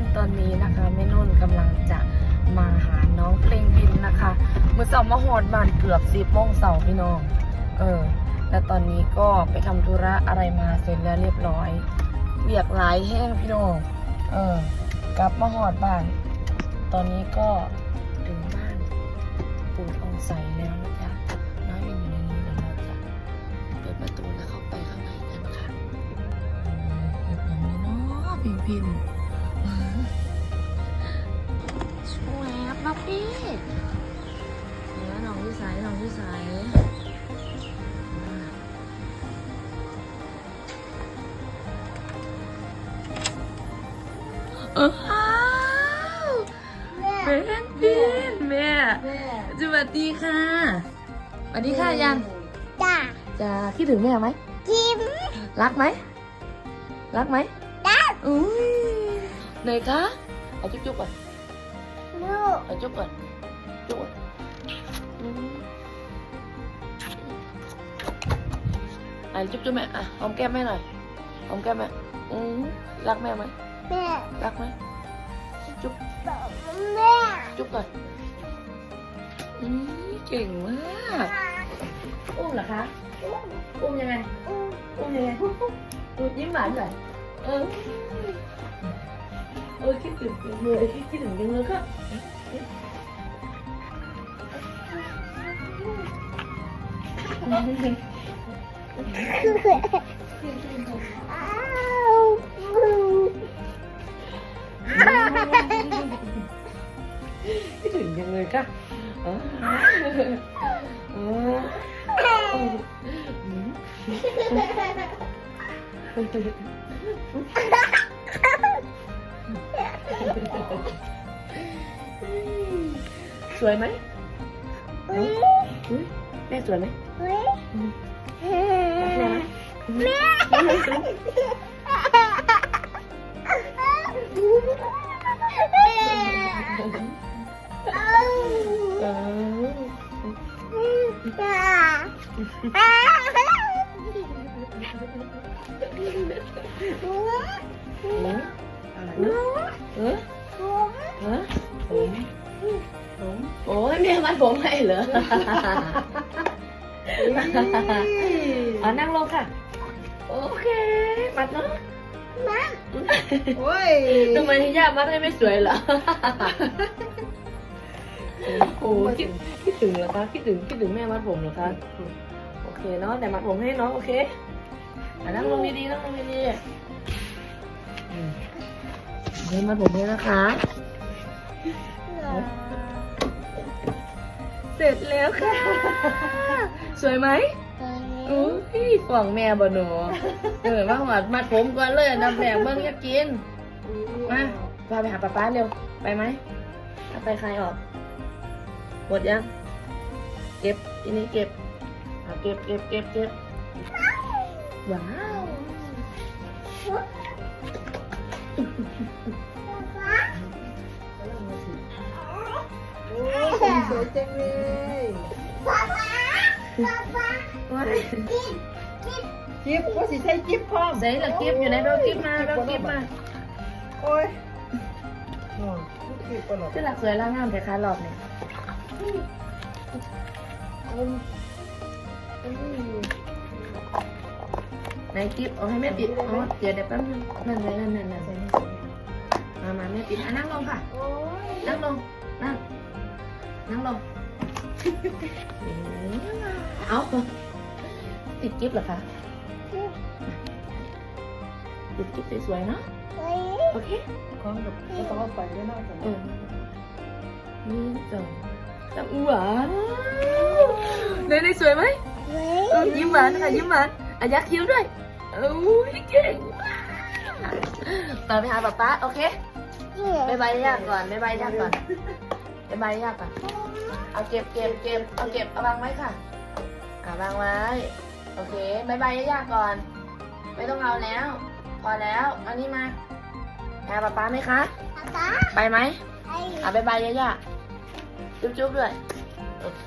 นตอนนี้นะคะแม่นุ่นกำลังจะมาหาน้องเพลงพินนะคะเมื่อสาร์มาหอดบานเกือบสิบโมงเสาร์พี่น้อง เออ แล้วตอนนี้ก็ไปทำธุระอะไรมาเสร็จแล้วเรียบร้อยเบียกหลายแห้งพี่น้อง เออ กลับมาหอดบ้าน ตอนนี้ก็ถึงบ้านปู่ทองใสแล้วนะจ๊ะน้องยังอยู่ในนี้เดี๋ยวเราจะเปิดประตูแล้วเข้าไปข้างในกันค่ะเปิดอย่างนี้เนาะพิมพิม สวยบับบี้เดี๋ยวน้องที่ใสน้องที่ใสเอออ้าวเป็นพินแม่สวัสดีค่ะสวัสดีค่ะยังจ้าจะคิดถึงแม่ไหมจิ้มรักไหมรักไหมได้อุ้ย ไหนคะเอาจุ๊บจุ๊บก่อนลูกเอาจุ๊บก่อนจุ๊บก่อนอืมอะจุ๊บจุ๊บแม่อะหอมแก้มแม่หน่อยหอมแก้มแม่อืมรักแม่ไหมแม่รักไหมจุ๊บบอกแม่จุ๊บก่อนอืมเก่งมากอุ้มเหรอคะอุ้มยังไงอุ้มยังไงอุ้มยิ้มหวานหน่อยเออ เออคิดถึงจังเลยคิดคิดถึงจังเลยครับอ้าวคิดถึงจังเลยค่ะเออเอออืม สวยไหมอุ๊ยอุ๊ยแม่สวยไหมอุ๊ยรักแม่ไหมแม่เออจ้าเออเออเออผมผมโอ้ยแม่มัดผมให้เหรออ๋อนั่งลงค่ะ โอเค มัดเนาะโอ้ยทำไมที่ย่ามัดให้ไม่สวยเหรอโอ้คิดคิดถึงเหรอคะคิดถึงคิดถึงแม่มัดผมเหรอคะโอเคเนาะแต่มัดผมให้เนาะโอเคอะนั่งลงดีๆนั่งลงดีๆ อืมเดี๋ยวมัดผมให้นะคะ เสร็จแล้วค่ะ สวยไหมอุ้ยฟ่องแม่บ่หนูเออมาหอดมัดผมก่อนเลยน้ำแดงเบิ้งอยากกิน มาพาไปหาป๊าป๊าเร็ว ไปไหมเอาไปใครออก หมดยัง เก็บทีนี้เก็บเอาเก็บเก็บเก็บเก็บว้าวโอ้ย สวยจังเลยว้ายจิ๊บว่าสิใช้จิ๊บพร้อมใส่ละกิฟอยู่ไหนเรากิฟมาเรากิฟมา โอ้ยอ๋อทุกทีตลอดชื่อหลักสวยล่างงามแต่คารอบเนี่ยไหนกิฟเอาให้แม่ปิดอ๋อเดี๋ยวเดี๋ยวแป๊บนึงนั่นเลยนั่นนั่นนั่นมามาแม่ปิดอะนั่งลงค่ะโอ้ยนั่งลง นั่ง นั่งลง เอาติดกิฟต์เหรอคะติดกิฟต์สวยๆเนาะเฮ้ยโอเคของแบบก็ต้องเอาไปด้วยนะสำหเอรับอนี่สองสามหวานเนยสวยไหมเฮ้เออยยิ้มหวานค่ะยิ้มหวาน อะยักคิ้วด้วยโอ้ยเก่งมากต่อไปหาป๊าป๊าโอเคบายบายยากก่อนบายบายยากก่อนบายบายยากก่อนเอาเก็บเก็บเก็บเอาเก็บเอาวางไว้ค่ะอ่าวางไว้ โอเคบายบายย่าๆก่อน ไม่ต้องเอาแล้ว พอแล้วเอันนี้มาหาป๊าป๊าไหมคะป๊าไปไหมไอ้อะบายบายย่าๆจุ๊บๆด้วย โอเค